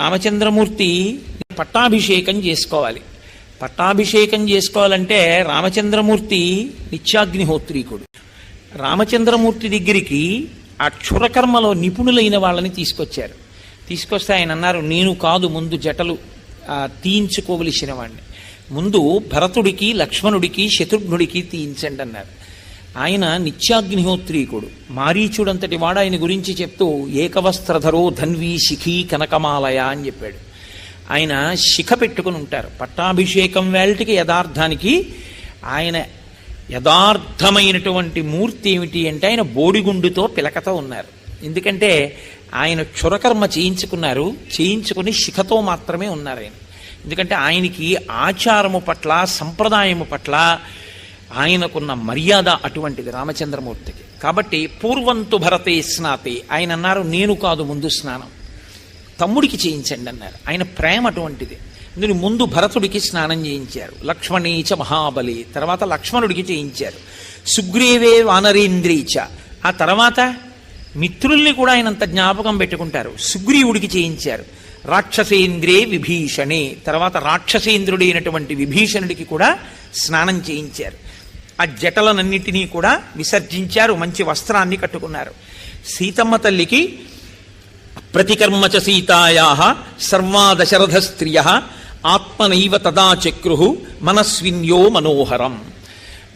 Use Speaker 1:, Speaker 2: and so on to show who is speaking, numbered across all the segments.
Speaker 1: రామచంద్రమూర్తి పట్టాభిషేకం చేసుకోవాలి. పట్టాభిషేకం చేసుకోవాలంటే రామచంద్రమూర్తి నిత్యాగ్నిహోత్రీకుడు. రామచంద్రమూర్తి దగ్గరికి ఆ క్షురకర్మలో నిపుణులైన వాళ్ళని తీసుకొచ్చారు. తీసుకొస్తే ఆయన అన్నారు నేను కాదు ముందు జటలు తీయించుకోవలసిన వాడిని ముందు భరతుడికి లక్ష్మణుడికి శత్రుఘ్నుడికి తీయించండి అన్నారు. ఆయన నిత్యాగ్నిహోత్రీకుడు. మారీచుడంతటి వాడు ఆయన గురించి చెప్తూ ఏకవస్త్రధరో ధన్వీ శిఖీ కనకమాలయ అని చెప్పాడు. ఆయన శిఖ పెట్టుకుని ఉంటారు. పట్టాభిషేకం వేళటికి యథార్థానికి ఆయన యథార్థమైనటువంటి మూర్తి ఏమిటి అంటే ఆయన బోడిగుండుతో పిలకతో ఉన్నారు. ఎందుకంటే ఆయన క్షురకర్మ చేయించుకున్నారు. చేయించుకుని శిఖతో మాత్రమే ఉన్నారు ఆయన. ఎందుకంటే ఆయనకి ఆచారము పట్ల సంప్రదాయము పట్ల ఆయనకున్న మర్యాద అటువంటిది రామచంద్రమూర్తికి. కాబట్టి పూర్వంతు భరతే స్నాతే ఆయన అన్నారు నేను కాదు ముందు స్నానం. తమ్ముడికి చేయించండి అన్నారు. ఆయన ప్రేమ అటువంటిది. అందుకని ముందు భరతుడికి స్నానం చేయించారు. లక్ష్మణీచ మహాబలి. తర్వాత లక్ష్మణుడికి చేయించారు. సుగ్రీవే వానరేంద్రీచ. ఆ తర్వాత మిత్రుల్ని కూడా ఆయన అంత జ్ఞాపకం పెట్టుకుంటారు. సుగ్రీవుడికి చేయించారు. రాక్షసేంద్రే విభీషణే. తర్వాత రాక్షసేంద్రుడైనటువంటి విభీషణుడికి కూడా స్నానం చేయించారు. ఆ జటలనన్నిటినీ కూడా విసర్జించారు మంచి వస్త్రాన్ని కట్టుకున్నారు. సీతమ్మ తల్లికి ప్రతికర్మచ సీతాయా సర్వా దశరథ స్త్రియ ఆత్మనైవ తదా చక్రు మనస్విన్యో మనోహరం.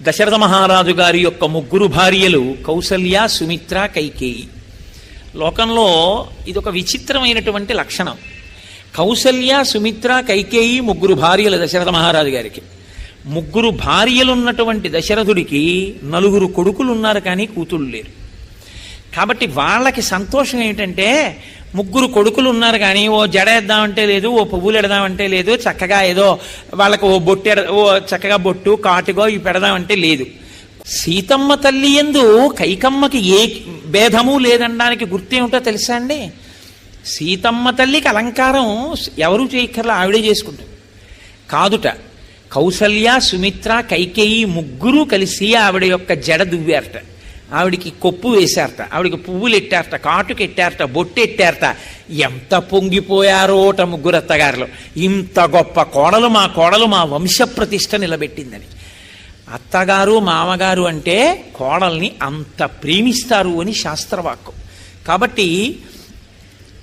Speaker 1: దశరథ మహారాజు గారి యొక్క ముగ్గురు భార్యలు కౌసల్య సుమిత్ర కైకేయి. లోకంలో ఇదొక విచిత్రమైనటువంటి లక్షణం. కౌసల్య సుమిత్ర కైకేయి ముగ్గురు భార్యలు దశరథ మహారాజు గారికి. ముగ్గురు భార్యలున్నటువంటి దశరథుడికి నలుగురు కొడుకులు ఉన్నారు కానీ కూతుళ్ళు లేరు. కాబట్టి వాళ్ళకి సంతోషం ఏంటంటే ముగ్గురు కొడుకులు ఉన్నారు కానీ ఓ జడ ఎద్దామంటే లేదు ఓ పువ్వులు ఎడదామంటే లేదు చక్కగా ఏదో వాళ్ళకు ఓ బొట్టు ఎడ ఓ చక్కగా బొట్టు కాటుగో ఇవి పెడదామంటే లేదు. సీతమ్మ తల్లి ఎందు కైకమ్మకి ఏ భేదము లేదనడానికి గుర్తేమిటో తెలుసా అండి? సీతమ్మ తల్లికి అలంకారం ఎవరు చేయక్కర్లా ఆవిడే చేసుకుంటుంది. కాదుట కౌసల్య సుమిత్ర కైకేయి ముగ్గురు కలిసి ఆవిడ యొక్క జడ దువ్వారట. ఆవిడికి కొప్పు వేశారట. ఆవిడికి పువ్వులు ఎట్టారట కాటుకు ఎట్టారట బొట్టు ఎట్టారట. ఎంత పొంగిపోయారోట ముగ్గురు అత్తగారులు. ఇంత గొప్ప కోడలు మా కోడలు మా వంశ ప్రతిష్ట నిలబెట్టిందని. అత్తగారు మామగారు అంటే కోడల్ని అంత ప్రేమిస్తారు అని శాస్త్రవాక్కు. కాబట్టి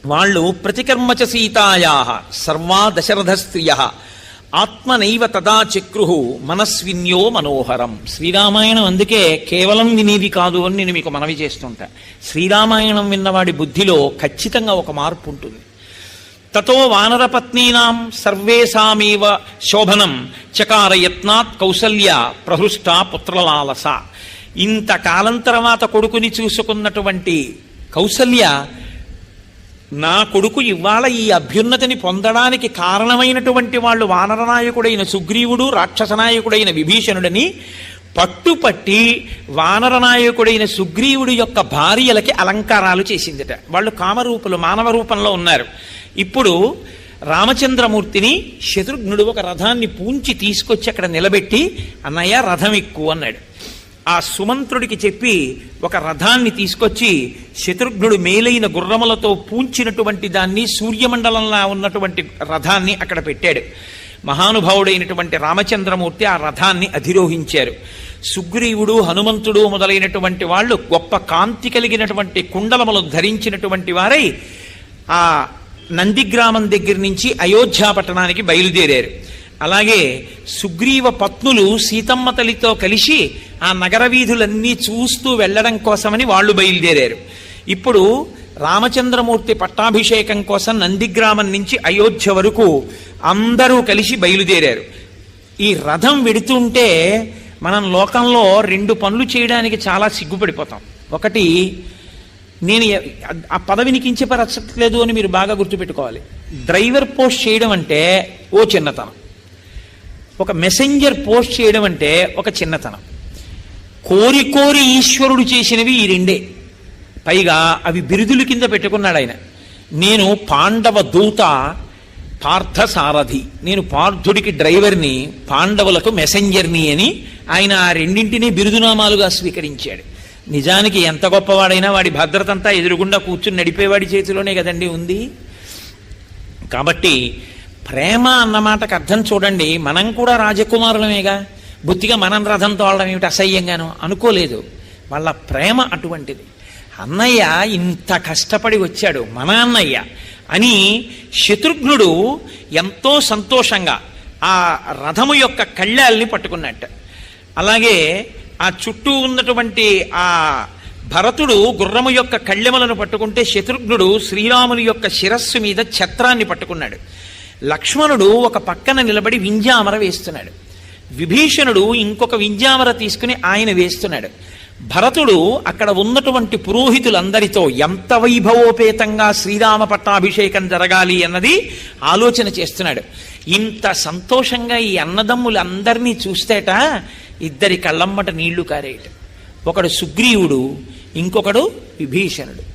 Speaker 1: వాళ్ళు ప్రతికర్మచ సీతాయా సర్వా దశరథ స్త్రియ ఆత్మనైవ తదా చక్రు మనస్విన్యో మనోహరం. శ్రీరామాయణం అందుకే కేవలం వినేది కాదు అని నేను మీకు మనవి చేస్తుంటా. శ్రీరామాయణం విన్నవాడి బుద్ధిలో ఖచ్చితంగా ఒక మార్పు ఉంటుంది. తతో వానరపత్నీనాం సర్వేషామేవ శోభనం చకార యత్నాత్ కౌసల్య ప్రహృష్ట పుత్రలాలస. ఇంతకాలం తర్వాత కొడుకుని చూసుకున్నటువంటి కౌసల్య నా కొడుకు ఇవాళ ఈ అభ్యున్నతిని పొందడానికి కారణమైనటువంటి వాళ్ళు వానరనాయకుడైన సుగ్రీవుడు రాక్షసనాయకుడైన విభీషణుడని పట్టుపట్టి వానరనాయకుడైన సుగ్రీవుడి యొక్క భార్యలకి అలంకారాలు చేసిందిట. వాళ్ళు కామరూపులు మానవ రూపంలో ఉన్నారు. ఇప్పుడు రామచంద్రమూర్తిని శత్రుఘ్నుడు ఒక రథాన్ని పూంచి తీసుకొచ్చి అక్కడ నిలబెట్టి అన్నయ్య రథం ఎక్కువ అన్నాడు. ఆ సుమంత్రుడికి చెప్పి ఒక రథాన్ని తీసుకొచ్చి శత్రుఘ్నుడు మేలైన గుర్రములతో పూంచినటువంటి దాన్ని సూర్యమండలంలా ఉన్నటువంటి రథాన్ని అక్కడ పెట్టాడు. మహానుభావుడైనటువంటి రామచంద్రమూర్తి ఆ రథాన్ని అధిరోహించారు. సుగ్రీవుడు హనుమంతుడు మొదలైనటువంటి వాళ్ళు గొప్ప కాంతి కలిగినటువంటి కుండలములు ధరించినటువంటి వారై ఆ నందిగ్రామం దగ్గర నుంచి అయోధ్య పట్టణానికి బయలుదేరారు. అలాగే సుగ్రీవ పత్నులు సీతమ్మ తల్లితో కలిసి ఆ నగర వీధులన్నీ చూస్తూ వెళ్ళడం కోసమని వాళ్ళు బయలుదేరారు. ఇప్పుడు రామచంద్రమూర్తి పట్టాభిషేకం కోసం నందిగ్రామం నుంచి అయోధ్య వరకు అందరూ కలిసి బయలుదేరారు. ఈ రథం వెడుతుంటే మనం లోకంలో రెండు పనులు చేయడానికి చాలా సిగ్గుపడిపోతాం. ఒకటి నేను ఆ పదవిని కించపరచట్లేదు అని మీరు బాగా గుర్తుపెట్టుకోవాలి. డ్రైవర్ పోస్ట్ చేయడం అంటే ఓ చిన్నతనం. ఒక మెసెంజర్ పోస్ట్ చేయడం అంటే ఒక చిన్నతనం. కోరి కోరి ఈశ్వరుడు చేసినవి ఈ రెండే. పైగా అవి బిరుదుల కింద పెట్టుకున్నాడు ఆయన. నేను పాండవ దూత పార్థసారథి. నేను పార్థుడికి డ్రైవర్ని పాండవులకు మెసెంజర్ని అని ఆయన ఆ రెండింటినీ బిరుదునామాలుగా స్వీకరించాడు. నిజానికి ఎంత గొప్పవాడైనా వాడి భద్రత అంతా ఎదురుగుండా కూర్చుని నడిపేవాడి చేతిలోనే కదండి ఉంది. కాబట్టి ప్రేమ అన్నమాటకు అర్థం చూడండి. మనం కూడా రాజకుమారులమేగా. బుద్ధిగా మనం రథం తోలడం ఏమిటి అసహ్యంగాను అనుకోలేదు. వాళ్ళ ప్రేమ అటువంటిది. అన్నయ్య ఇంత కష్టపడి వచ్చాడు మన అన్నయ్య అని శత్రుఘ్నుడు ఎంతో సంతోషంగా ఆ రథము యొక్క కళ్ళాల్ని పట్టుకున్నట్టు. అలాగే ఆ చుట్టూ ఉన్నటువంటి ఆ భరతుడు గుర్రము యొక్క కళ్ళెములను పట్టుకుంటే శత్రుఘ్నుడు శ్రీరాముని యొక్క శిరస్సు మీద ఛత్రాన్ని పట్టుకున్నాడు. లక్ష్మణుడు ఒక పక్కన నిలబడి వింజామర వేస్తున్నాడు. విభీషణుడు ఇంకొక వింజామర తీసుకుని ఆయన వేస్తున్నాడు. భరతుడు అక్కడ ఉన్నటువంటి పురోహితులందరితో ఎంత వైభవోపేతంగా శ్రీరామ పట్టాభిషేకం జరగాలి అన్నది ఆలోచన చేస్తున్నాడు. ఇంత సంతోషంగా ఈ అన్నదమ్ములందరినీ చూస్తేట ఇద్దరి కళ్ళమ్మట నీళ్ళు కారేయట. ఒకడు సుగ్రీవుడు ఇంకొకడు విభీషణుడు.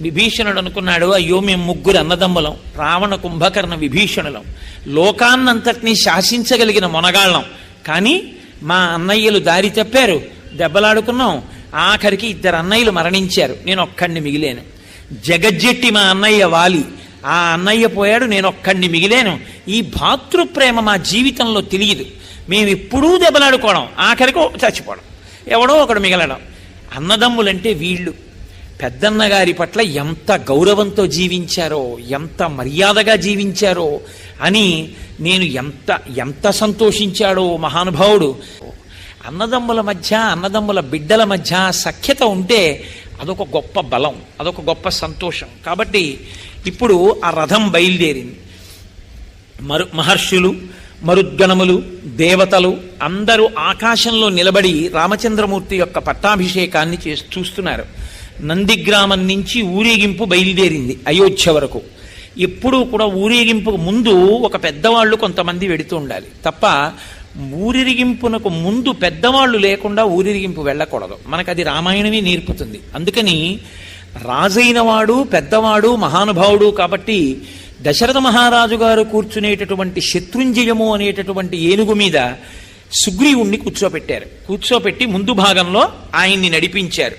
Speaker 1: విభీషణుడు అనుకున్నాడు అయ్యో మేము ముగ్గురు అన్నదమ్ములం రావణ కుంభకర్ణ విభీషణులం. లోకాన్నంతటినీ శాసించగలిగిన మొనగాళ్ళం. కానీ మా అన్నయ్యలు దారి తప్పారు దెబ్బలాడుకున్నాం. ఆఖరికి ఇద్దరు అన్నయ్యలు మరణించారు నేను ఒక్కడిని మిగిలేను. జగజ్జెట్టి మా అన్నయ్య వాలి. ఆ అన్నయ్య పోయాడు నేను ఒక్కడిని మిగిలేను. ఈ భాతృప్రేమ మా జీవితంలో తెలియదు. మేము ఎప్పుడూ దెబ్బలాడుకోవడం ఆఖరికి చచ్చిపోవడం. ఎవడో ఒకడు మిగలడం. అన్నదమ్ములంటే వీళ్ళు. పెద్దన్న గారి పట్ల ఎంత గౌరవంతో జీవించారో ఎంత మర్యాదగా జీవించారో అని నేను ఎంత ఎంత సంతోషించాడో మహానుభావుడు. అన్నదమ్ముల మధ్య అన్నదమ్ముల బిడ్డల మధ్య సఖ్యత ఉంటే అదొక గొప్ప బలం అదొక గొప్ప సంతోషం. కాబట్టి ఇప్పుడు ఆ రథం బయలుదేరింది. మరు మహర్షులు మరుద్గణములు దేవతలు అందరూ ఆకాశంలో నిలబడి రామచంద్రమూర్తి యొక్క పట్టాభిషేకాన్ని చే చూస్తున్నారు. నందిగ్రామం నుంచి ఊరేగింపు బయలుదేరింది అయోధ్య వరకు. ఎప్పుడూ కూడా ఊరేగింపుకు ముందు ఒక పెద్దవాళ్ళు కొంతమంది వెడుతూ ఉండాలి. తప్ప ఊరిరిగింపునకు ముందు పెద్దవాళ్ళు లేకుండా ఊరిరిగింపు వెళ్ళకూడదు. మనకు అది రామాయణమే నేర్పుతుంది. అందుకని రాజైన వాడు పెద్దవాడు మహానుభావుడు కాబట్టి దశరథ మహారాజు గారు కూర్చునేటటువంటి శత్రుంజయము అనేటటువంటి ఏనుగు మీద సుగ్రీవుణ్ణి కూర్చోపెట్టారు. కూర్చోపెట్టి ముందు భాగంలో ఆయన్ని నడిపించారు.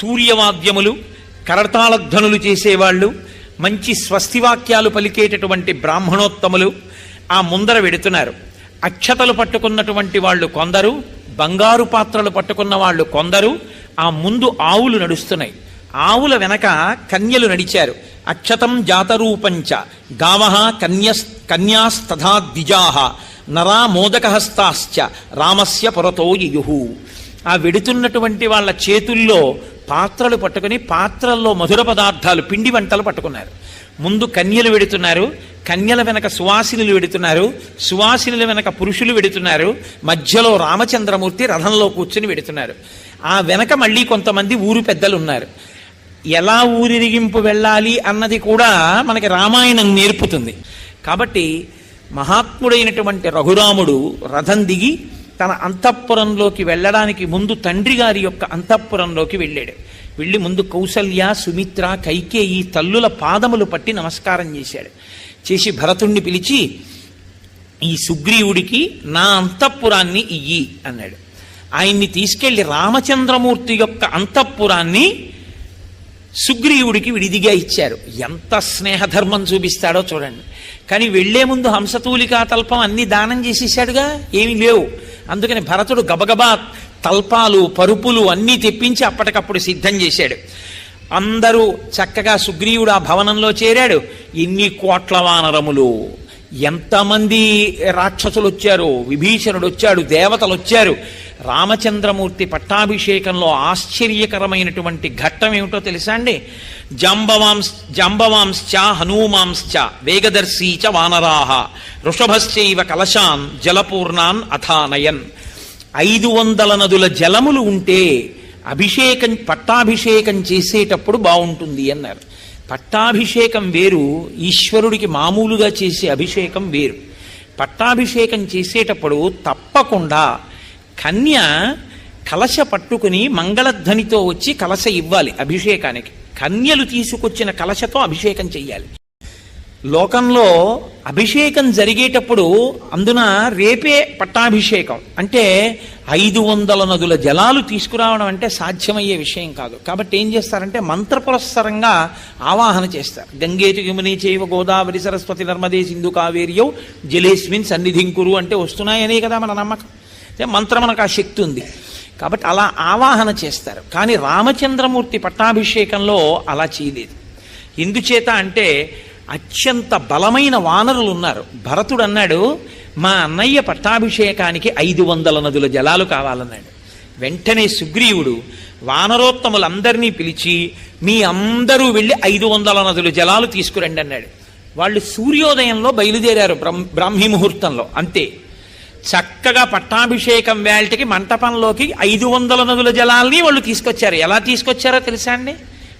Speaker 1: తూర్యవాద్యములు కరతాళధ్వనులు చేసేవాళ్ళు మంచి స్వస్తివాక్యాలు పలికేటటువంటి బ్రాహ్మణోత్తములు ఆ ముందర వెడుతున్నారు. అక్షతలు పట్టుకున్నటువంటి వాళ్ళు కొందరు బంగారు పాత్రలు పట్టుకున్న వాళ్ళు కొందరు ఆ ముందు ఆవులు నడుస్తున్నాయి. ఆవుల వెనక కన్యలు నడిచారు. అక్షతం జాతరూపంచ గావ కన్యస్ కన్యాస్తథా ద్విజాహ నరా మోదకహస్తాశ్చ రామస్య పురతో యయుహు ఆ వెడుతున్నటువంటి వాళ్ళ చేతుల్లో పాత్రలు పట్టుకుని పాత్రల్లో మధుర పదార్థాలు పిండి వంటలు పట్టుకున్నారు. ముందు కన్యలు వెడుతున్నారు కన్యల వెనక సువాసినులు వెడుతున్నారు సువాసినుల వెనక పురుషులు వెడుతున్నారు మధ్యలో రామచంద్రమూర్తి రథంలో కూర్చుని వెడుతున్నారు. ఆ వెనక మళ్ళీ కొంతమంది ఊరు పెద్దలు ఉన్నారు ఎలా ఊరిరిగింపు వెళ్ళాలి అన్నది కూడా మనకి రామాయణం నేర్పుతుంది. కాబట్టి మహాత్ముడైనటువంటి రఘురాముడు రథం దిగి తన అంతఃపురంలోకి వెళ్ళడానికి ముందు తండ్రి గారి యొక్క అంతఃపురంలోకి వెళ్ళాడు. వెళ్ళి ముందు కౌసల్య సుమిత్ర కైకేయి తల్లుల పాదములు పట్టి నమస్కారం చేశాడు. చేసి భరతుణ్ణి పిలిచి ఈ సుగ్రీవుడికి నా అంతఃపురాన్ని ఇయ్యి అన్నాడు. ఆయన్ని తీసుకెళ్ళి రామచంద్రమూర్తి యొక్క అంతఃపురాన్ని సుగ్రీవుడికి విడిదిగా ఇచ్చారు. ఎంత స్నేహధర్మం చూపిస్తాడో చూడండి. కానీ వెళ్ళే ముందు హంసతూలికా తల్పం అన్ని దానం చేసేసాడుగా ఏమీ లేవు. అందుకని భరతుడు గబగబా తల్పాలు పరుపులు అన్నీ తెప్పించి అప్పటికప్పుడు సిద్ధం చేశాడు. అందరూ చక్కగా సుగ్రీవుడు ఆ భవనంలో చేరాడు. ఎన్ని కోట్ల వానరములు. ఎంతమంది రాక్షసులు వచ్చారు విభీషణుడు వచ్చాడు దేవతలు వచ్చారు రామచంద్రమూర్తి పట్టాభిషేకంలో ఆశ్చర్యకరమైనటువంటి ఘట్టం ఏమిటో తెలుసా అండి? జాంబవాంశ జాంబవాంశ్చ హనుమాంశ్చ వేగదర్శీ చ వానరాహ ఋషభశ్చైవ కలశాన్ జలపూర్ణాన్ అథానయన్. ఐదు వందల నదుల జలములు ఉంటే అభిషేకం పట్టాభిషేకం చేసేటప్పుడు బాగుంటుంది అన్నారు. పట్టాభిషేకం వేరు ఈశ్వరుడికి మామూలుగా చేసే అభిషేకం వేరు. పట్టాభిషేకం చేసేటప్పుడు తప్పకుండా కన్య కలశ పట్టుకుని మంగళధ్వనితో వచ్చి కలశ ఇవ్వాలి అభిషేకానికి. కన్యలు తీసుకొచ్చిన కలశతో అభిషేకం చెయ్యాలి. లోకంలో అభిషేకం జరిగేటప్పుడు అందున రేపే పట్టాభిషేకం. అంటే ఐదు వందల నదుల జలాలు తీసుకురావడం అంటే సాధ్యమయ్యే విషయం కాదు. కాబట్టి ఏం చేస్తారంటే మంత్రపురస్సరంగా ఆవాహన చేస్తారు. గంగేతు యముని చేవ గోదావరి సరస్వతి నర్మదే సింధు కావేరియో జలేస్మిన్ సన్నిధింకురు అంటే వస్తున్నాయనే కదా మన నమ్మకం. అంటే మంత్రం మనకు ఆ శక్తి ఉంది. కాబట్టి అలా ఆవాహన చేస్తారు. కానీ రామచంద్రమూర్తి పట్టాభిషేకంలో అలా చేయలేదు. ఎందుచేత అంటే అత్యంత బలమైన వానరులు ఉన్నారు. భరతుడు అన్నాడు మా అన్నయ్య పట్టాభిషేకానికి ఐదు వందల నదుల జలాలు కావాలన్నాడు. వెంటనే సుగ్రీవుడు వానరోత్తములందరినీ పిలిచి మీ అందరూ వెళ్ళి ఐదు వందల నదుల జలాలు తీసుకురండి అన్నాడు. వాళ్ళు సూర్యోదయంలో బయలుదేరారు బ్రహ్మ బ్రాహ్మీ ముహూర్తంలో అంతే. చక్కగా పట్టాభిషేకం వేల్టికి మంటపంలోకి ఐదు వందల నదుల జలాల్ని వాళ్ళు తీసుకొచ్చారు. ఎలా తీసుకొచ్చారో తెలుసా అండి?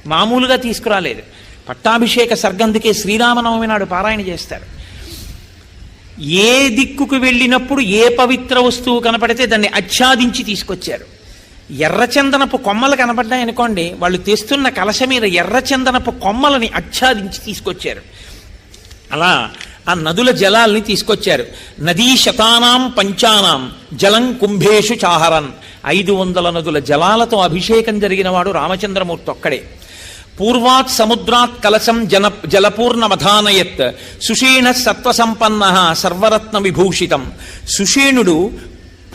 Speaker 1: మామూలుగా తీసుకురాలేదు. పట్టాభిషేక సర్గందుకే శ్రీరామనవమి నాడు పారాయణ చేస్తారు. ఏ దిక్కుకు వెళ్ళినప్పుడు ఏ పవిత్ర వస్తువు కనపడితే దాన్ని ఆచ్ఛాదించి తీసుకొచ్చారు. ఎర్రచందనపు కొమ్మలు కనపడ్డాయనుకోండి వాళ్ళు తెస్తున్న కలశ మీద ఎర్రచందనపు కొమ్మలని ఆచ్ఛాదించి తీసుకొచ్చారు. అలా ఆ నదుల జలాల్ని తీసుకొచ్చారు. నదీ శతానాం పంచానాం జలం కుంభేషు చాహరన్. ఐదు వందల నదుల జలాలతో అభిషేకం జరిగినవాడు రామచంద్రమూర్తి ఒక్కడే. పూర్వాత్ సముద్రాత్ కలశం జన జలపూర్ణమధానయత్ సుషీణ సత్వసంపన్న సర్వరత్న విభూషితం. సుషీణుడు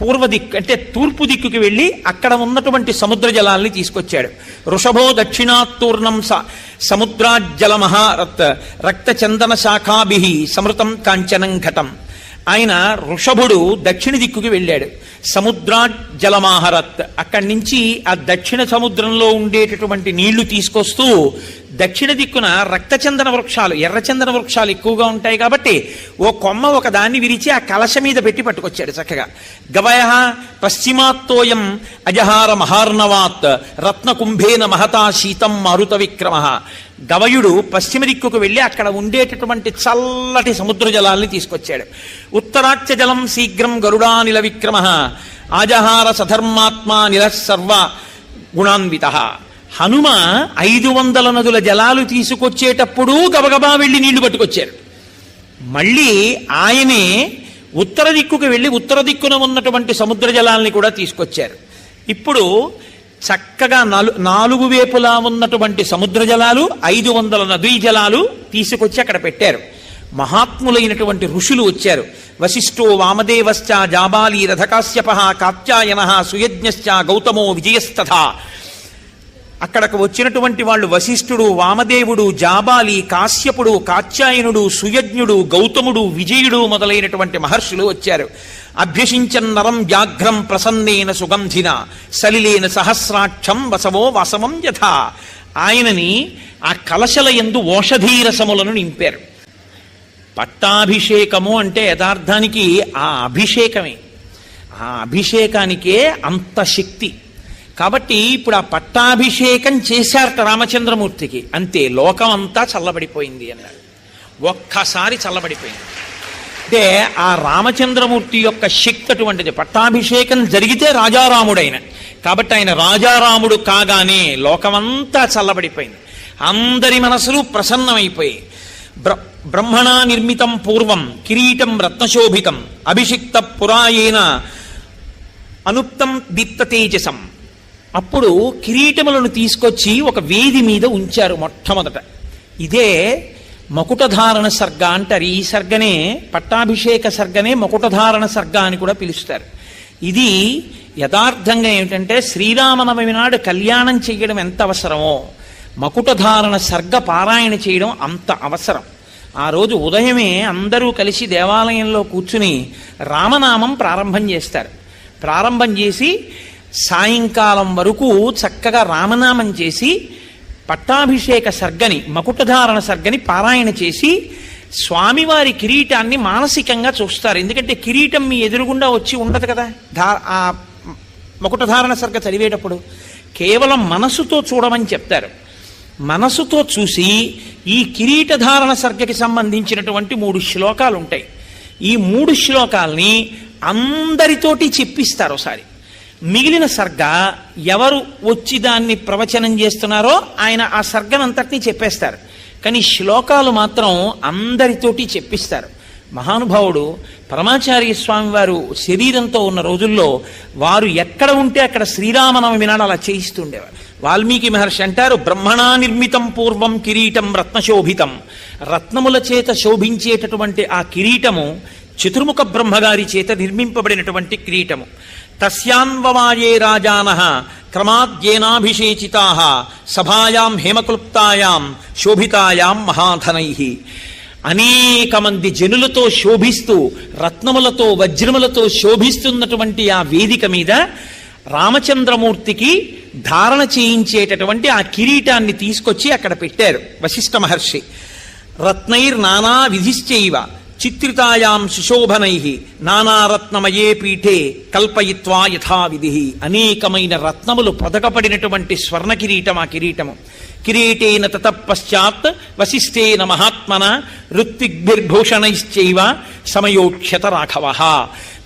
Speaker 1: పూర్వ దిక్కు అంటే తూర్పు దిక్కుకి వెళ్ళి అక్కడ ఉన్నటువంటి సముద్ర జలాల్ని తీసుకొచ్చాడు. వృషభో దక్షిణాత్తూర్ణం స సముద్రాజ్జలమహారత్ రక్త చందన శాఖాభి సమృతం కాంచనం ఘటం. ఆయన ఋషభుడు దక్షిణ దిక్కుకి వెళ్ళాడు. సముద్రాజ్జలమాహరత్ అక్కడి నుంచి ఆ దక్షిణ సముద్రంలో ఉండేటటువంటి నీళ్ళు తీసుకొస్తూ దక్షిణ దిక్కున రక్తచందన వృక్షాలు ఎర్రచందన వృక్షాలు ఎక్కువగా ఉంటాయి కాబట్టి ఓ కొమ్మ ఒక దాన్ని విరిచి ఆ కలశ మీద పెట్టి పట్టుకొచ్చాడు చక్కగా. గవయ పశ్చిమాత్తోయం అజహార మహార్ణవాత్ రత్నకుంభేన మహతా శీతం మారుత విక్రమ గవయుడు పశ్చిమ దిక్కుకు వెళ్ళి అక్కడ ఉండేటటువంటి చల్లటి సముద్ర జలాల్ని తీసుకొచ్చాడు. ఉత్తరాచ్య జలం శీఘ్రం గరుడానిల విక్రమ ఆజహార సధర్మాత్మా నిల సర్వ గుణాన్విత. హనుమ ఐదు వందల నదుల జలాలు తీసుకొచ్చేటప్పుడు గబగబా వెళ్ళి నీళ్ళు పట్టుకొచ్చారు మళ్ళీ ఆయనే ఉత్తర దిక్కుకు వెళ్ళి ఉత్తర దిక్కున ఉన్నటువంటి సముద్ర జలాల్ని కూడా తీసుకొచ్చారు. ఇప్పుడు చక్కగా నాలుగు నాలుగు వేపులా ఉన్నటువంటి సముద్ర జలాలు ఐదు వందల నదీ జలాలు తీసుకొచ్చి అక్కడ పెట్టారు. మహాత్ములైనటువంటి ఋషులు వచ్చారు. వశిష్ఠో వామదేవశ్చ జాబాలి రథకాశ్యప కాత్యాయన సుయజ్ఞశ్చ గౌతమో విజయస్తథ. అక్కడకు వచ్చినటువంటి వాళ్ళు వశిష్ఠుడు వామదేవుడు జాబాలి కాశ్యపుడు కాత్యాయనుడు సుయజ్ఞుడు గౌతముడు విజయుడు మొదలైనటువంటి మహర్షులు వచ్చారు. అభ్యసించన్నరం వ్యాఘ్రం ప్రసన్నేన సుగంధిన సలిలేన సహస్రాక్షం వసవో వసవం యథ. ఆయనని ఆ కలశల ఎందు ఓషధీరసములను నింపారు. పట్టాభిషేకము అంటే యథార్థానికి ఆ అభిషేకమే. ఆ అభిషేకానికే అంత శక్తి. కాబట్టి ఇప్పుడు ఆ పట్టాభిషేకం చేశారట రామచంద్రమూర్తికి. అంతే లోకం అంతా చల్లబడిపోయింది అన్నాడు. ఒక్కసారి చల్లబడిపోయింది. అంటే ఆ రామచంద్రమూర్తి యొక్క శక్తి అటువంటిది. పట్టాభిషేకం జరిగితే రాజారాముడైన. కాబట్టి ఆయన రాజారాముడు కాగానే లోకమంతా చల్లబడిపోయింది. అందరి మనసులు ప్రసన్నమైపోయాయి బ్ర బ్రహ్మణా నిర్మితం పూర్వం కిరీటం రత్నశోభితం అభిషిక్త పురాయేన అనుప్తం దీప్త తేజసం. అప్పుడు కిరీటములను తీసుకొచ్చి ఒక వేది మీద ఉంచారు మొట్టమొదట. ఇదే మకుటధారణ సర్గ అంటారు. ఈ సర్గనే పట్టాభిషేక సర్గనే మకుటధారణ సర్గ అని కూడా పిలుస్తారు. ఇది యథార్థంగా ఏమిటంటే శ్రీరామనవమి నాడు కళ్యాణం చేయడం ఎంత అవసరమో మకుటధారణ సర్గ పారాయణ చేయడం అంత అవసరం. ఆ రోజు ఉదయమే అందరూ కలిసి దేవాలయంలో కూర్చుని రామనామం ప్రారంభం చేస్తారు. ప్రారంభం చేసి సాయంకాలం వరకు చక్కగా రామనామం చేసి పట్టాభిషేక సర్గని మకుటధారణ సర్గని పారాయణ చేసి స్వామివారి కిరీటాన్ని మానసికంగా చూస్తారు. ఎందుకంటే కిరీటం మీ ఎదురుగుండా వచ్చి ఉండదు కదా. ధా ఆ మకుటధారణ సర్గ చదివేటప్పుడు కేవలం మనసుతో చూడమని చెప్తారు. మనసుతో చూసి ఈ కిరీటధారణ సర్గకి సంబంధించినటువంటి మూడు శ్లోకాలు ఉంటాయి ఈ మూడు శ్లోకాల్ని అందరితోటి చెప్పిస్తారు ఒకసారి. మిగిలిన సర్గ ఎవరు వచ్చి దాన్ని ప్రవచనం చేస్తున్నారో ఆయన ఆ సర్గనంతటినీ చెప్పేస్తారు. కానీ శ్లోకాలు మాత్రం అందరితోటి చెప్పిస్తారు. మహానుభావుడు పరమాచార్య స్వామి వారు శరీరంతో ఉన్న రోజుల్లో వారు ఎక్కడ ఉంటే అక్కడ శ్రీరామనవమి నాడు అలా చేయిస్తుండేవారు. వాల్మీకి మహర్షి అంటారు బ్రహ్మణా నిర్మితం పూర్వం కిరీటం రత్నశోభితం. రత్నముల చేత శోభించేటటువంటి ఆ కిరీటము చతుర్ముఖ బ్రహ్మగారి చేత నిర్మింపబడినటువంటి కిరీటము. తస్యాన్వమాయే రాజాన క్రమాద్యేనాభిషేచితా సభాయాం హేమకృప్తాయాం శోభితాయాం మహాధనై. అనేక మంది జనులతో శోభిస్తూ రత్నములతో వజ్రములతో శోభిస్తున్నటువంటి ఆ వేదిక మీద రామచంద్రమూర్తికి ధారణ చేయించేటటువంటి ఆ కిరీటాన్ని తీసుకొచ్చి అక్కడ పెట్టారు వశిష్ఠ మహర్షి. రత్నైర్ నానా విధిశ్చైవ చిత్రితాయాం సుశోభనై నానారత్నమయే పీఠే కల్పయిత్వా యథావిధి. అనేకమైన రత్నములు పొదకపడినటువంటి స్వర్ణ కిరీటం ఆ కిరీటము. కిరీటేన తతపశ్చాత్ వశిష్ఠేన మహాత్మన ఋత్విగ్భిర్భూషణైశ్చైవ సమయోక్షత రాఘవ.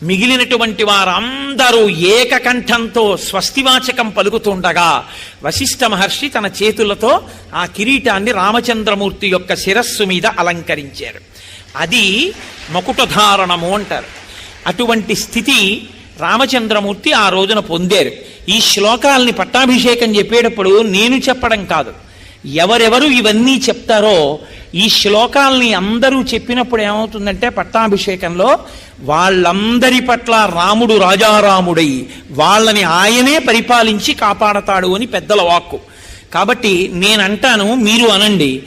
Speaker 1: మిగిలినటువంటి వారందరూ ఏకకంఠంతో స్వస్తివాచకం పలుకుతుండగా వశిష్ఠ మహర్షి తన చేతులతో ఆ కిరీటాన్ని రామచంద్రమూర్తి యొక్క శిరస్సు మీద అలంకరించారు. అది మకుటధారణము అంటారు. అటువంటి స్థితి రామచంద్రమూర్తి ఆ రోజున పొందారు. ఈ శ్లోకాల్ని పట్టాభిషేకం చెప్పేటప్పుడు నేను చెప్పడం కాదు. ఎవరెవరు ఇవన్నీ చెప్తారో ఈ శ్లోకాల్ని అందరూ చెప్పినప్పుడు ఏమవుతుందంటే పట్టాభిషేకంలో వాళ్ళందరి పట్ల రాముడు రాజారాముడై వాళ్ళని ఆయనే పరిపాలించి కాపాడతాడు అని పెద్దల వాక్కు. కాబట్టి నేనంటాను మీరు అనండి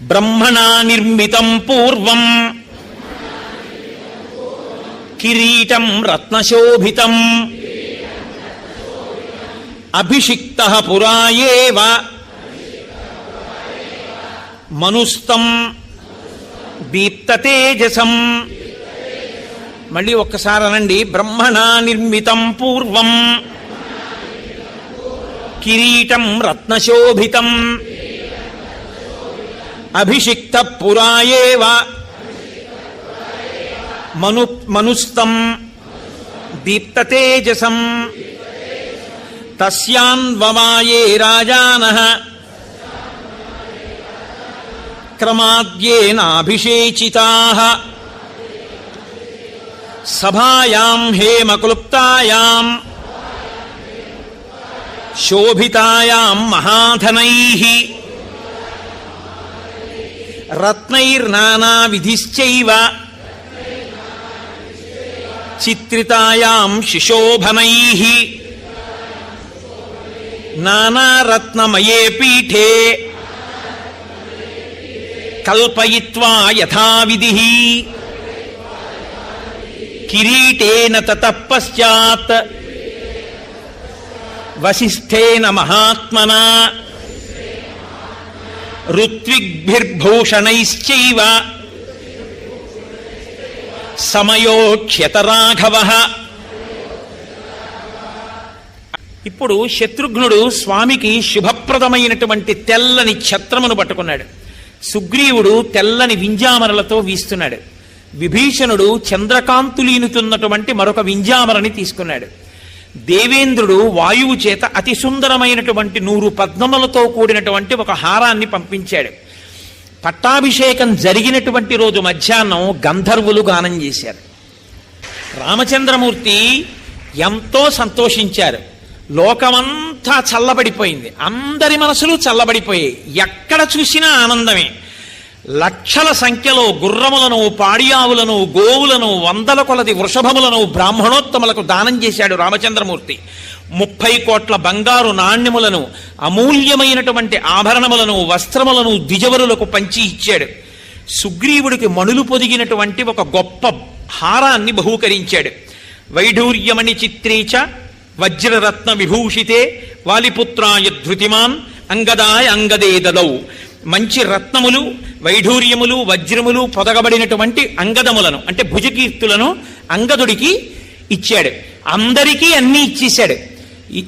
Speaker 1: బ్రహ్మణా నిర్మితం పూర్వం. కిరీటం రత్నశోభితం. అభిషిక్త పురాయేవ. మనుస్తం దీప్తతేజసం మళ్ళీ ఒక్కసారి అనండి బ్రహ్మణా నిర్మితం పూర్వం. కిరీటం రత్నశోభితం. అభిషిక్త పురాయేవ మను మనుస్తం దీప్తతేజసం తస్యాన్వమాయే రాజాన క్రమాద్యేనాభిషేచితా సభాయాం హేమక్లుప్తాయాం శోభితాయాం మహాధనై రత్నైర్నానావిధిశ్చైవ చిత్రితాయాం శిశోభనై నానారత్నమయే పీఠే కల్పయిత్వా యథావిధి కిరీటేన తతపశ్చాత్ వశిష్ఠేన మహాత్మనా ఋత్విగ్భిర్భూషణైశ్చైవ. సమయోక్షతరాఘవ ఇప్పుడు శత్రుఘ్నుడు స్వామికి శుభప్రదమైనటువంటి తెల్లని ఛత్రమును పట్టుకున్నాడు. సుగ్రీవుడు తెల్లని వింజామరలతో వీస్తున్నాడు. విభీషణుడు చంద్రకాంతులీనుతున్నటువంటి మరొక వింజామరని తీసుకున్నాడు. దేవేంద్రుడు వాయువు చేత అతి సుందరమైనటువంటి నూరు పద్మములతో కూడినటువంటి ఒక హారాన్ని పంపించాడు. పట్టాభిషేకం జరిగినటువంటి రోజు మధ్యాహ్నం గంధర్వులు గానం చేశారు. రామచంద్రమూర్తి ఎంతో సంతోషించారు. లోకమంతా చల్లబడిపోయింది. అందరి మనసులు చల్లబడిపోయాయి. ఎక్కడ చూసినా ఆనందమే. లక్షల సంఖ్యలో గుర్రములను పాడియావులను గోవులను వందల కొలది వృషభములను బ్రాహ్మణోత్తములకు దానం చేశాడు రామచంద్రమూర్తి. ముప్పై కోట్ల బంగారు నాణ్యములను అమూల్యమైనటువంటి ఆభరణములను వస్త్రములను ద్విజవరులకు పంచి ఇచ్చాడు. సుగ్రీవుడికి మణులు పొదిగినటువంటి ఒక గొప్ప హారాన్ని బహూకరించాడు. వైఢూర్యమణి చిత్రీచ వజ్రరత్న విభూషితే వాలిపుత్రాయ ధృతిమాన్ అంగదాయ అంగదే దదౌ మంచి రత్నములు వైఢూర్యములు వజ్రములు పొదగబడినటువంటి అంగదములను అంటే భుజకీర్తులను అంగదుడికి ఇచ్చాడు. అందరికీ అన్నీ ఇచ్చేశాడు.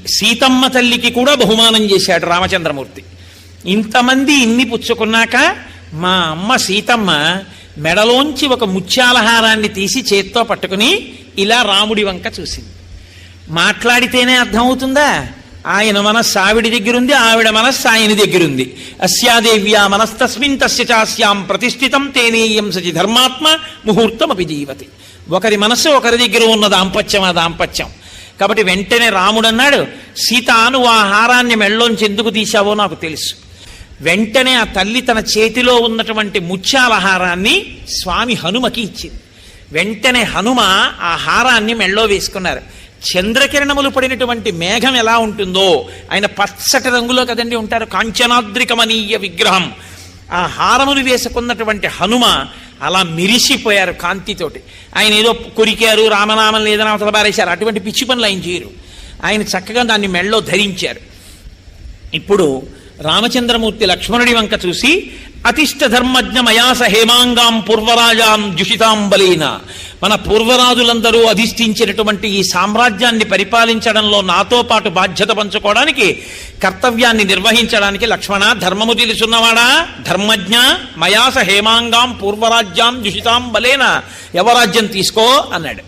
Speaker 1: సీతమ్మ తల్లికి కూడా బహుమానం చేశాడు రామచంద్రమూర్తి. ఇంతమంది ఇన్ని పుచ్చుకున్నాక మా అమ్మ సీతమ్మ మెడలోంచి ఒక ముత్యాలహారాన్ని తీసి చేత్తో పట్టుకుని ఇలా రాముడి వంక చూసింది. మాట్లాడితేనే అర్థమవుతుందా? ఆయన మనస్సు ఆవిడ దగ్గరుంది ఆవిడ మనస్సు ఆయన దగ్గరుంది. అస్యాదేవ్యా మనస్తస్మిన్ తస్య చాస్యాం ప్రతిష్ఠితం తేనేయం సచి ధర్మాత్మ ముహూర్తం అపి జీవతి. ఒకరి మనస్సు ఒకరి దగ్గర ఉన్న దాంపత్యం ఆ దాంపత్యం. కాబట్టి వెంటనే రాముడు అన్నాడు సీత నువ్వు ఆ హారాన్ని మెళ్ళలోంచి ఎందుకు తీశావో నాకు తెలుసు. వెంటనే ఆ తల్లి తన చేతిలో ఉన్నటువంటి ముత్యాల హారాన్ని స్వామి హనుమకి ఇచ్చింది. వెంటనే హనుమ ఆ హారాన్ని మెళ్ళో వేసుకున్నారు. చంద్రకిరణములు పడినటువంటి మేఘం ఎలా ఉంటుందో ఆయన పచ్చటి రంగులో కదండి ఉంటారు కాంచనాద్రికమనీయ విగ్రహం. ఆ హారములు వేసుకున్నటువంటి హనుమ అలా మిరిసిపోయారు కాంతితోటి. ఆయన ఏదో కొరికారు రామనామం లేదని అవతల బారేశారు అటువంటి పిచ్చి పనులు ఆయన చేయరు. ఆయన చక్కగా దాన్ని మెళ్ళో ధరించారు. ఇప్పుడు రామచంద్రమూర్తి లక్ష్మణుడి వంక చూసి అతిష్ట ధర్మజ్ఞ మయాస హేమాంగాం పూర్వరాజాం జుషితాం బలీన. మన పూర్వరాజులందరూ అధిష్ఠించినటువంటి ఈ సామ్రాజ్యాన్ని పరిపాలించడంలో నాతో పాటు బాధ్యత పంచుకోవడానికి కర్తవ్యాన్ని నిర్వహించడానికి లక్ష్మణ ధర్మము తెలుసున్నవాడా? ధర్మజ్ఞ మయాస హేమాంగాం పూర్వరాజ్యాం జుషితాం బలేన. యవరాజ్యం తీసుకో అన్నాడు.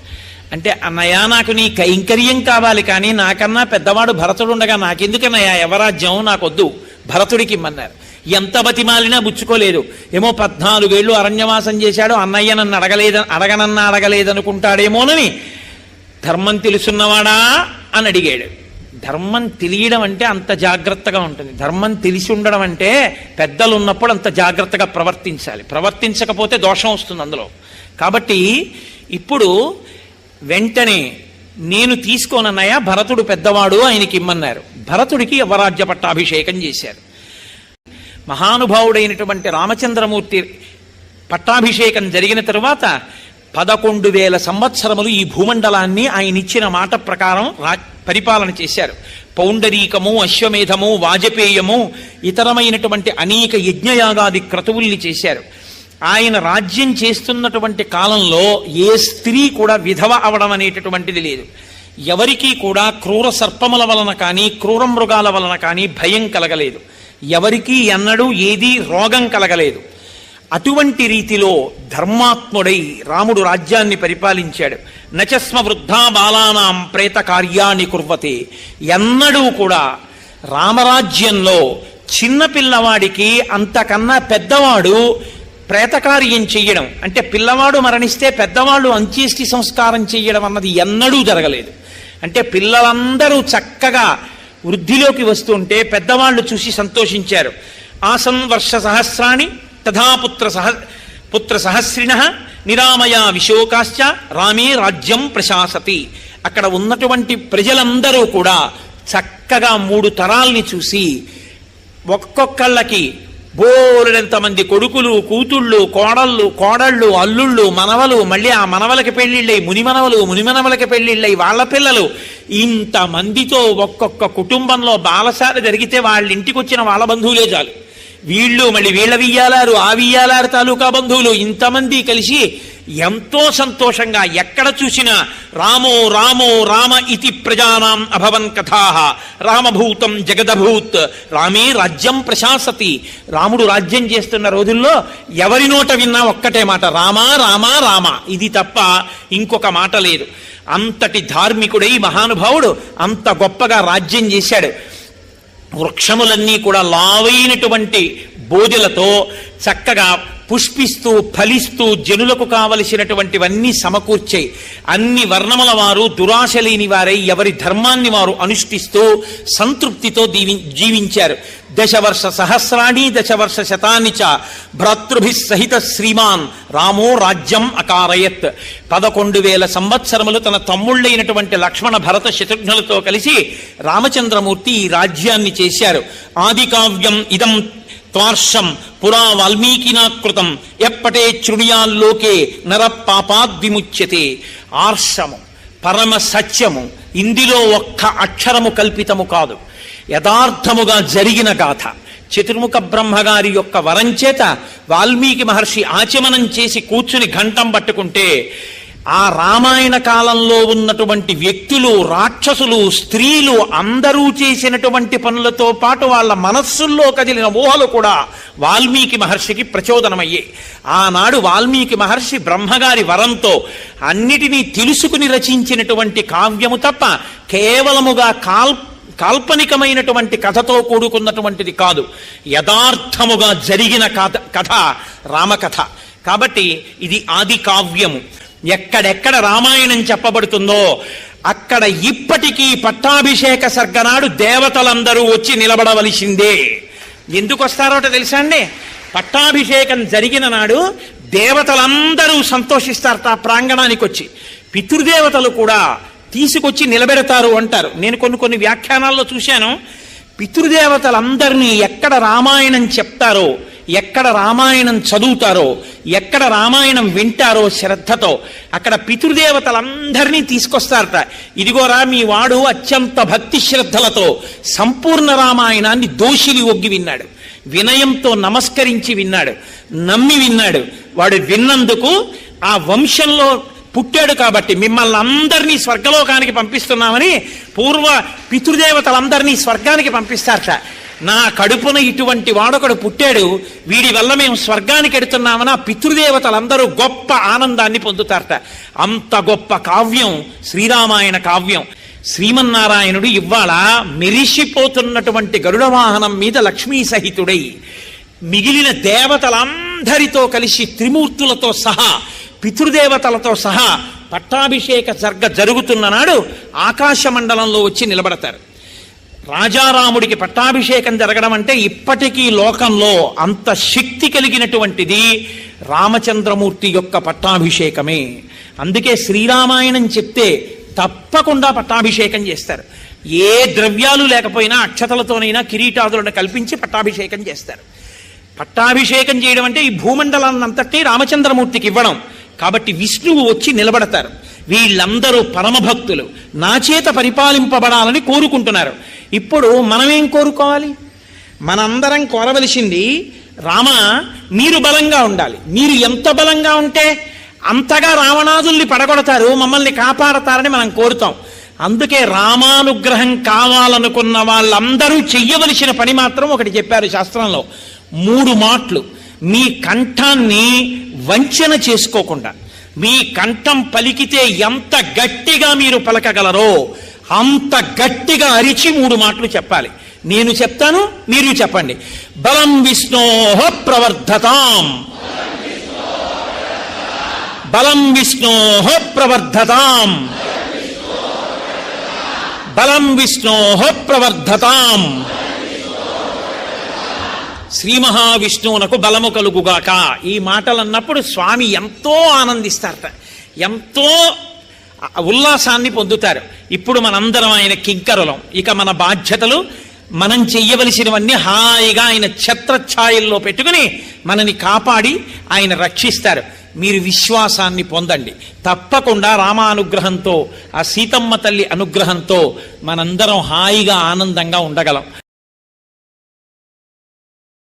Speaker 1: అంటే అన్నయ్య నాకు నీ కైంకర్యం కావాలి కానీ నాకన్నా పెద్దవాడు భరతుడు ఉండగా నాకెందుకన్నయ్య? యవరాజ్యం నాకొద్దు. భరతుడికి ఇమ్మన్నారు. ఎంత బతిమాలినా బుచ్చుకోలేదు ఏమో పద్నాలుగేళ్ళు అరణ్యవాసం చేశాడు అన్నయ్య నన్ను అడగలేద అడగనన్నా అడగలేదనుకుంటాడేమోనని ధర్మం తెలుసున్నవాడా అని అడిగాడు. ధర్మం తెలియడం అంటే అంత జాగ్రత్తగా ఉంటుంది. ధర్మం తెలిసి ఉండడం అంటే పెద్దలు ఉన్నప్పుడు అంత జాగ్రత్తగా ప్రవర్తించాలి. ప్రవర్తించకపోతే దోషం వస్తుంది అందులో. కాబట్టి ఇప్పుడు వెంటనే నేను తీసుకోనన్నయ్య భరతుడు పెద్దవాడు ఆయనకి ఇమ్మన్నారు భరతుడికి యవరాజ్య పట్టాభిషేకం చేశారు. మహానుభావుడైనటువంటి రామచంద్రమూర్తి పట్టాభిషేకం జరిగిన తరువాత పదకొండు వేల సంవత్సరములు ఈ భూమండలాన్ని ఆయన ఇచ్చిన మాట ప్రకారం రా పరిపాలన చేశారు. పౌండరీకము అశ్వమేధము వాజపేయము ఇతరమైనటువంటి అనేక యజ్ఞయాగాది క్రతువుల్ని చేశారు. ఆయన రాజ్యం చేస్తున్నటువంటి కాలంలో ఏ స్త్రీ కూడా విధవ అవడం అనేటటువంటిది లేదు. ఎవరికీ కూడా క్రూర సర్పముల వలన కానీ క్రూర మృగాల వలన కానీ భయం కలగలేదు. ఎవరికీ ఎన్నడూ ఏదీ రోగం కలగలేదు. అటువంటి రీతిలో ధర్మాత్ముడై రాముడు రాజ్యాన్ని పరిపాలించాడు. నచస్మ వృద్ధా బాలానాం ప్రేత కార్యాన్ని కుర్వతే. ఎన్నడూ కూడా రామరాజ్యంలో చిన్న పిల్లవాడికి అంతకన్నా పెద్దవాడు ప్రేతకార్యం చెయ్యడం అంటే పిల్లవాడు మరణిస్తే పెద్దవాళ్ళు అంత్యేష్టి సంస్కారం చెయ్యడం అన్నది ఎన్నడూ జరగలేదు. అంటే పిల్లలందరూ చక్కగా వృద్ధిలోకి వస్తుంటే పెద్దవాళ్ళు చూసి సంతోషించారు. ఆసన్ వర్ష సహస్రాణి తథాపుత్ర సహ పుత్ర సహస్రిణ నిరామయ విశోకాశ్చ రామే రాజ్యం ప్రశాసతి. అక్కడ ఉన్నటువంటి ప్రజలందరూ కూడా చక్కగా మూడు తరాల్ని చూసి ఒక్కొక్కళ్ళకి బోరెంతమంది కొడుకులు కూతుళ్ళు కోడళ్ళు కోడళ్ళు అల్లుళ్ళు మనవలు మళ్ళీ ఆ మనవలకి పెళ్ళిళ్ళై మునిమనవలు మునిమనవలకి పెళ్ళిళ్ళై వాళ్ళ పిల్లలు ఇంతమందితో ఒక్కొక్క కుటుంబంలో బాలశాల జరిగితే వాళ్ళ ఇంటికి వచ్చిన వాళ్ళ బంధువులే చాలు. వీళ్ళు మళ్ళీ వీళ్ళ వియ్యాలారు ఆ వియ్యాలారు తాలూకా బంధువులు. ఇంతమంది కలిసి ఎంతో సంతోషంగా ఎక్కడ చూసినా రామో రామో రామ ఇతి ప్రజానాం అభవన్ కథా రామభూతం జగదభూత్. రామే రాజ్యం ప్రశాసతి. రాముడు రాజ్యం చేస్తున్న రోజుల్లో ఎవరి నోట విన్నా ఒక్కటే మాట. రామా రామా రామ. ఇది తప్ప ఇంకొక మాట లేదు. అంతటి ధార్మికుడై మహానుభావుడు అంత గొప్పగా రాజ్యం చేశాడు. వృక్షములన్నీ కూడా లావైనటువంటి బోధులతో చక్కగా పుష్పిస్తూ ఫలిస్తూ జనులకు కావలసినటువంటివన్నీ సమకూర్చాయి. అన్ని వర్ణముల వారు దురాశ లేని వారై ఎవరి ధర్మాన్ని వారు అనుష్ఠిస్తూ సంతృప్తితో దీవి జీవించారు. దశవర్ష సహస్రాణి దశవర్ష శతాని చ భ్రాతృభి సహిత శ్రీమాన్ రామో రాజ్యం అకారయత్. పదకొండు వేల సంవత్సరములు తన తమ్ముళ్ళైనటువంటి లక్ష్మణ భరత శత్రుఘ్నులతో కలిసి రామచంద్రమూర్తి ఈ రాజ్యాన్ని చేశారు. ఆది కావ్యం ఇదం త్వార్షం పురా వాల్మీకినా కృతం. ఎప్పటే శృణుయాల్లోకే నర పాపాద్విముచ్యతే. ఆర్షము పరమ సత్యము ఇందులో ఒక్క అక్షరము కల్పితము కాదు. యథార్థముగా జరిగిన గాథ. చతుర్ముఖ బ్రహ్మగారి యొక్క వరం చేత వాల్మీకి మహర్షి ఆచమనం చేసి కూర్చుని ఘంటం పట్టుకుంటే ఆ రామాయణ కాలంలో ఉన్నటువంటి వ్యక్తులు రాక్షసులు స్త్రీలు అందరూ చేసినటువంటి పనులతో పాటు వాళ్ళ మనస్సుల్లో కదిలిన ఊహలు కూడా వాల్మీకి మహర్షికి ప్రచోదనమయ్యాయి ఆనాడు వాల్మీకి మహర్షి బ్రహ్మగారి వరంతో అన్నిటినీ తెలుసుకుని రచించినటువంటి కావ్యము తప్ప కేవలముగా కాల్ కాల్పనికమైనటువంటి కథతో కూడుకున్నటువంటిది కాదు. యథార్థముగా జరిగిన కథ కథ రామకథ. కాబట్టి ఇది ఆది కావ్యము. ఎక్కడెక్కడ రామాయణం చెప్పబడుతుందో అక్కడ ఇప్పటికీ పట్టాభిషేక సర్గనాడు దేవతలందరూ వచ్చి నిలబడవలసిందే. ఎందుకు వస్తారోట తెలుసా అండి? పట్టాభిషేకం జరిగిన నాడు దేవతలందరూ సంతోషిస్తారట ప్రాంగణానికి వచ్చి పితృదేవతలు కూడా తీసుకొచ్చి నిలబెడతారు అంటారు. నేను కొన్ని కొన్ని వ్యాఖ్యానాల్లో చూశాను. పితృదేవతలందరినీ ఎక్కడ రామాయణం చెప్తారో ఎక్కడ రామాయణం చదువుతారో ఎక్కడ రామాయణం వింటారో శ్రద్ధతో అక్కడ పితృదేవతలందరినీ తీసుకొస్తారట. ఇదిగోరా మీ వాడు అత్యంత భక్తి శ్రద్ధలతో సంపూర్ణ రామాయణాన్ని దోషిలి ఒగ్గి విన్నాడు. వినయంతో నమస్కరించి విన్నాడు. నమ్మి విన్నాడు. వాడు విన్నందుకు ఆ వంశంలో పుట్టాడు కాబట్టి మిమ్మల్ని అందరినీ స్వర్గలోకానికి పంపిస్తున్నామని పూర్వ పితృదేవతలందరినీ స్వర్గానికి పంపిస్తారట. నా కడుపున ఇటువంటి వాడొకడు పుట్టాడు వీడి వల్ల మేము స్వర్గానికి ఎడుతున్నామని ఆ పితృదేవతలందరూ గొప్ప ఆనందాన్ని పొందుతారట. అంత గొప్ప కావ్యం శ్రీరామాయణ కావ్యం. శ్రీమన్నారాయణుడు ఇవాళ మెరిసిపోతున్నటువంటి గరుడ వాహనం మీద లక్ష్మీ సహితుడై మిగిలిన దేవతలందరితో కలిసి త్రిమూర్తులతో సహా పితృదేవతలతో సహా పట్టాభిషేక జర్గ జరుగుతున్న నాడు ఆకాశ మండలంలో వచ్చి నిలబడతారు. రాజారాముడికి పట్టాభిషేకం జరగడం అంటే ఇప్పటికీ లోకంలో అంత శక్తి కలిగినటువంటిది రామచంద్రమూర్తి యొక్క పట్టాభిషేకమే. అందుకే శ్రీరామాయణం చెప్తే తప్పకుండా పట్టాభిషేకం చేస్తారు. ఏ ద్రవ్యాలు లేకపోయినా అక్షతలతోనైనా కిరీటాదులను కల్పించి పట్టాభిషేకం చేస్తారు. పట్టాభిషేకం చేయడం అంటే ఈ భూమండలాన్నంతటి రామచంద్రమూర్తికి ఇవ్వడం. కాబట్టి విష్ణువు వచ్చి నిలబడతారు. వీళ్ళందరూ పరమభక్తులు. నా చేత పరిపాలింపబడాలని కోరుకుంటున్నారు. ఇప్పుడు మనమేం కోరుకోవాలి? మనందరం కోరవలసింది రామ మీరు బలంగా ఉండాలి. మీరు ఎంత బలంగా ఉంటే అంతగా రావణాదుల్ని పడగొడతారు మమ్మల్ని కాపాడతారని మనం కోరుతాం. అందుకే రామానుగ్రహం కావాలనుకున్న వాళ్ళందరూ చెయ్యవలసిన పని మాత్రం ఒకటి చెప్పారు శాస్త్రంలో. మూడు మాటలు. మీ కంఠాన్ని వంచన చేసుకోకుండా మీ కంఠం పలికితే ఎంత గట్టిగా మీరు పలకగలరో అంత గట్టిగా అరిచి మూడు మాటలు చెప్పాలి. నేను చెప్తాను మీరు చెప్పండి. బలం విష్ణోహ ప్రవర్ధతాం. బలం విష్ణోహ ప్రవర్ధతాం. బలం విష్ణోహ ప్రవర్ధతాం. శ్రీ మహావిష్ణువునకు బలము కలుగుగాక. ఈ మాటలు అన్నప్పుడు స్వామి ఎంతో ఆనందిస్తారట. ఎంతో ఉల్లాసాన్ని పొందుతారు. ఇప్పుడు మనందరం ఆయన కింకరులం. ఇక మన బాధ్యతలు మనం చెయ్యవలసినవన్నీ హాయిగా ఆయన ఛత్రఛాయల్లో పెట్టుకుని మనని కాపాడి ఆయన రక్షిస్తారు. మీరు విశ్వాసాన్ని పొందండి. తప్పకుండా రామానుగ్రహంతో ఆ సీతమ్మ తల్లి అనుగ్రహంతో మనందరం హాయిగా ఆనందంగా ఉండగలం.